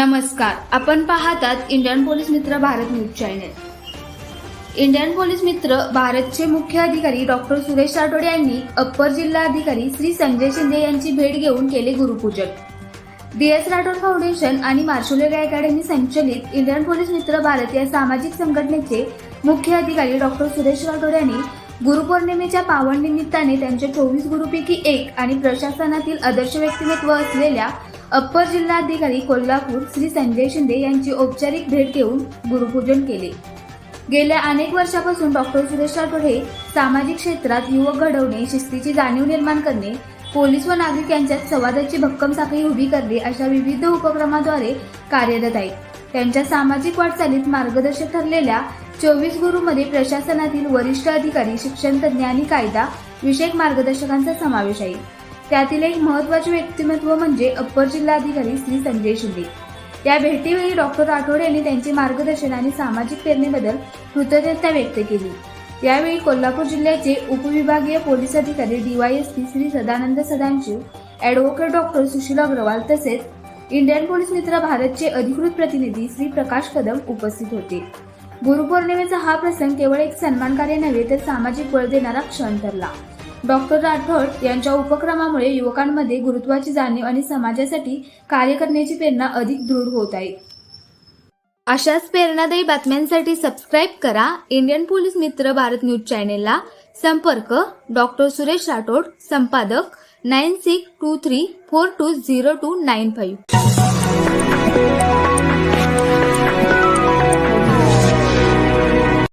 नमस्कार. आपण पाहतात Indian police Mitra Bharat news channel. Indian police Mitra भारतचे मुख्य अधिकारी डॉक्टर सुरेश राठोड यांनी अप्पर जिल्हाधिकारी श्री संजय शिंदे यांची भेट घेऊन केले गुरुपूजन. डी एस राठोड फाउंडेशन आणि मार्शल अकॅडमी संचलित इंडियन पोलीस मित्र भारत या सामाजिक संघटनेचे मुख्य अधिकारी डॉक्टर सुरेश राठोड यांनी गुरुपौर्णिमेच्या पावन निमित्ताने त्यांच्या चोवीस गुरुपैकी एक आणि प्रशासनातील आदर्श व्यक्तिमत्व असलेल्या अप्पर जिल्हाधिकारी कोल्हापूर श्री संजय शिंदे यांची औपचारिक भेट घेऊन गुरुपूजन केले. गेल्या अनेक वर्षापासून डॉक्टर सुरेश राठोड हे सामाजिक क्षेत्रात युवक घडवणे शिस्तीची जाणीव निर्माण करणे पोलीस व नागरिक यांच्यात संवादाची भक्कम साखळी उभी करणे अशा विविध उपक्रमाद्वारे कार्यरत आहेत. त्यांच्या सामाजिक वाटचालीत मार्गदर्शक ठरलेल्या चोवीस गुरुमध्ये प्रशासनातील वरिष्ठ अधिकारी शिक्षण तज्ज्ञ आणि कायदा विषयक मार्गदर्शकांचा समावेश आहे. त्यातील एक महत्त्वाचे व्यक्तिमत्व म्हणजे अप्पर जिल्हाधिकारी श्री संजय शिंदे. या भेटीवेळी डॉक्टर राठोड यांनी त्यांचे मार्गदर्शन आणि सामाजिक प्रेरणेबद्दल कृतज्ञता व्यक्त केली. यावेळी कोल्हापूर जिल्ह्याचे उपविभागीय पोलीस अधिकारी DYSP Shri Sadanand Sadanshiv advocate doctor Sushil Agarwal तसेच इंडियन पोलीस मित्र भारतचे अधिकृत प्रतिनिधी श्री प्रकाश कदम उपस्थित होते. गुरुपौर्णिमेचा हा प्रसंग केवळ एक सन्मान कार्य नव्हे तर सामाजिक बळ देणारा क्षण ठरला. डॉक्टर राठोड यांच्या उपक्रमामुळे युवकांमध्ये गुरुत्वाची जाणीव आणि समाजासाठी कार्य करण्याची प्रेरणा अधिक दृढ होत आहे. अशाच प्रेरणादायी बातम्यांसाठी सबस्क्राईब करा. Indian police Mitra Bharat news चॅनेलला संपर्क. डॉक्टर सुरेश राठोड संपादक nine six two three four two zero two nine five.